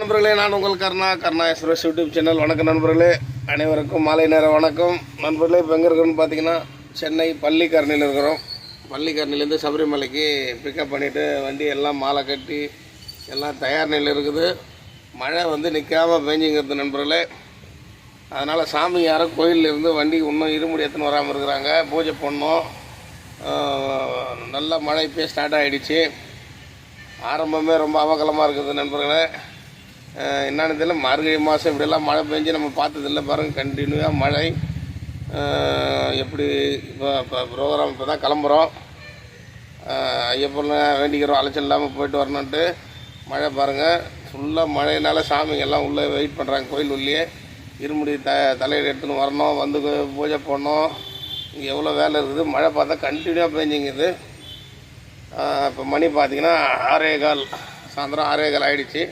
நண்பர்களே நான் உங்கள் Karna Karna Express YouTube channel. வணக்கம் நண்பர்களே. அனைவருக்கும் மாலை நேரம் வணக்கம். நண்பர்களே இப்போ எங்கே இருக்கிறோம்னு பார்த்தீங்கன்னா சென்னை பள்ளிக்கரணியில் இருக்கிறோம். பள்ளிக்கரணிலேருந்து சபரிமலைக்கு பிக்கப் பண்ணிவிட்டு வண்டி எல்லாம் மாலை கட்டி எல்லாம் தயார் நிலையில் இருக்குது. மழை வந்து நிற்காமல் பெஞ்சிங்கிறது நண்பர்களே. அதனால் சாமி யாரோ கோயில்ல வண்டி இன்னும் இருமுடி எடுத்துன்னு வராமல் இருக்கிறாங்க. பூஜை பண்ணோம். நல்ல மழை இப்போ ஸ்டார்ட் ஆகிடுச்சு ஆரம்பமே ரொம்ப அவகலமாக இருக்குது நண்பர்களே. என்னென்னு தெரியல. மார்கழி மாதம் இப்படியெல்லாம் மழை பெஞ்சு நம்ம பார்த்ததில்ல பாருங்கள் கண்டினியூவாக மழை. எப்படி இப்போ இப்போ ப்ரோக்ராம் இப்போ தான் கிளம்புறோம். அஹ் ஐயப்பனை வேண்டிக்கிறோம் அலைச்சல் இல்லாமல் போயிட்டு வரணுன்ட்டு மழை பாருங்கள் ஃபுல்லாக மழையினால சாமிங்க எல்லாம் உள்ளே வெயிட் பண்ணுறாங்க கோயில் உள்ளே இருமுடி த தலையில் எடுத்துன்னு வரணும் வந்து பூஜை போடணும். இங்கே எவ்வளோ வேலை இருக்குது? மழை பார்த்தா கண்டினியூவாக பெஞ்சிங்குது இப்போ மணி பார்த்திங்கன்னா ஆறே கால் சாயந்தரம் ஆறே கால் ஆகிடுச்சு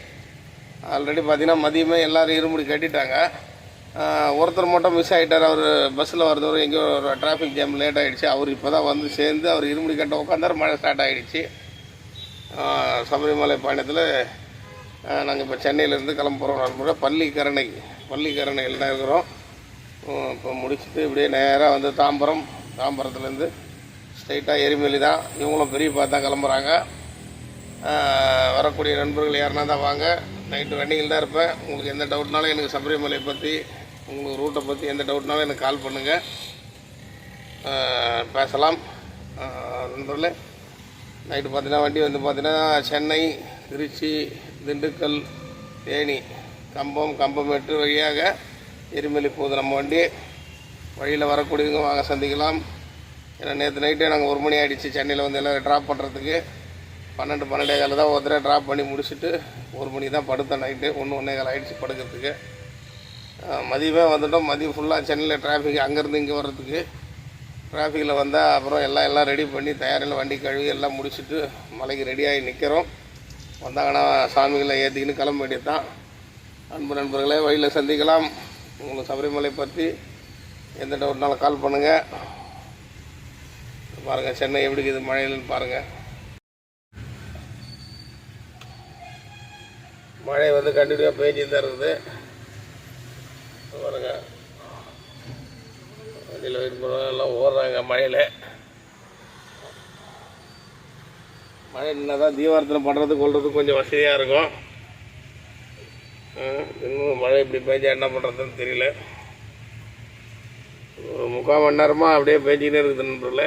ஆல்ரெடி பார்த்தீங்கன்னா மதியமே எல்லோரும் இருமுடி கட்டிட்டாங்க. ஒருத்தர் மட்டும் மிஸ் ஆகிட்டார் அவர் பஸ்ஸில் வரதவர் எங்கேயோ ஒரு டிராஃபிக் ஜாம் லேட் ஆகிடுச்சு அவர் இப்போ தான் வந்து சேர்ந்து அவர் இருமுடி கட்ட உட்காந்தார் மழை ஸ்டார்ட் ஆகிடுச்சு சபரிமலை பயணத்தில் நாங்கள் இப்போ சென்னையிலேருந்து கிளம்புறோம் நண்பர்கள் பள்ளிக்கரணை பள்ளிக்கரணையில் தான் இருக்கிறோம். இப்போ முடிச்சுட்டு இப்படியே நேராக வந்து தாம்பரம் தாம்பரத்துலேருந்து ஸ்ட்ரைட்டாக எரிமலி தான். இவங்களும் பெரிய பார்த்தா கிளம்புறாங்க. வரக்கூடிய நண்பர்கள் யாருன்னா தான் வாங்க. நைட்டு ரன்னிங்கில் தான் இருப்பேன். உங்களுக்கு எந்த டவுட்னாலும் எனக்கு சபரிமலை பற்றி உங்களுக்கு ரூட்டை பற்றி எந்த டவுட்னாலும் எனக்கு கால் பண்ணுங்கள் பேசலாம். நண்பர்களே நைட்டு பார்த்தீங்கன்னா வண்டி வந்து பார்த்தீங்கன்னா சென்னை திருச்சி திண்டுக்கல் தேனி கம்பம் கம்பமேட்டு வழியாக எரிமலை போகுது நம்ம வண்டி. வழியில் வரக்கூடியவங்க வாங்க சந்திக்கலாம். ஏன்னா நேற்று நைட்டே நாங்கள் ஒரு மணி ஆகிடுச்சு சென்னையில் வந்து எல்லாம் ட்ராப் பண்ணுறதுக்கு பன்னெண்டு பன்னெண்டே காலில் தான் ஒருத்தர ட்ராப் பண்ணி முடிச்சுட்டு ஒரு மணி தான் படுத்தேன் நைட்டு ஒன்று ஒன்றே கால் ஆகிடுச்சு படுக்கிறதுக்கு. மதியமே வந்துட்டோம். மதியம் ஃபுல்லாக சென்னையில் டிராஃபிக் அங்கேருந்து இங்கே வர்றதுக்கு. டிராஃபிக்கில் வந்தால் அப்புறம் எல்லாம் எல்லாம் ரெடி பண்ணி தயாரில் வண்டி கழுவி எல்லாம் முடிச்சுட்டு மலைக்கு ரெடியாகி நிற்கிறோம் வந்தாங்கன்னா சாமிகளை ஏற்றிக்கின்னு கிளம்ப வேண்டியது தான் அன்பு நண்பர்களே வழியில் சந்திக்கலாம். உங்களுக்கு சபரிமலை பற்றி எந்த டவுட்னாலும் கால் பண்ணுங்கள் பாருங்கள் சென்னை எப்படி இருக்குது மழையிலன்னு பாருங்கள் மழை வந்து கண்டினியூவாக பேஞ்சிட்டு தான் இருக்குது. பாருங்க. வண்டியில் வெயிட் பண்ணுவாங்க எல்லாம் ஓடுறாங்க மழையில். மழை என்ன தான் தீபாரத்தில் பண்ணுறது கொள்வது கொஞ்சம் வசதியாக இருக்கும். இன்னும் மழை இப்படி பெஞ்சா என்ன பண்ணுறதுன்னு தெரியல. ஒரு முக்கால் மணி நேரமாக அப்படியே பேஞ்சிக்கிட்டே இருக்குது நண்பர்களே.